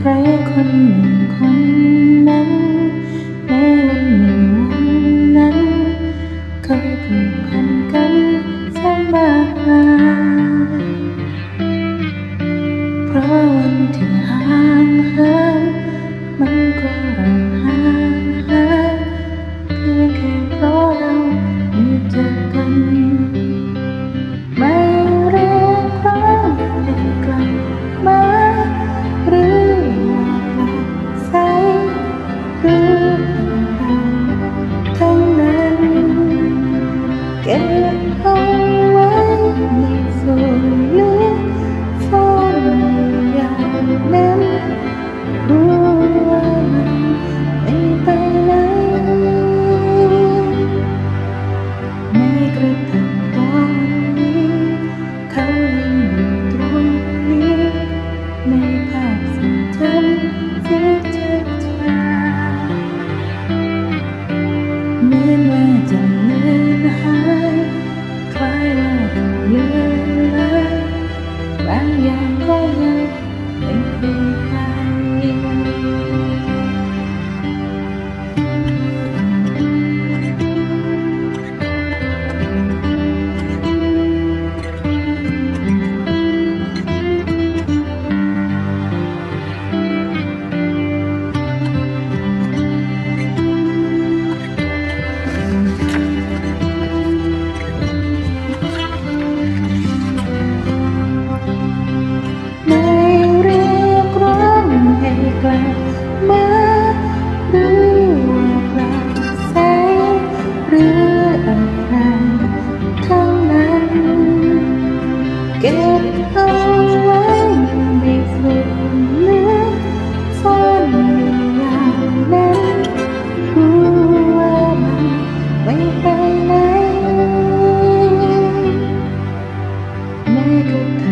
ใครคนหนึ่งคนนั้นในวันหนึ่งวันนั้นเคยผูกพันกันแสนมากมาย 我为你做了错你 carregando.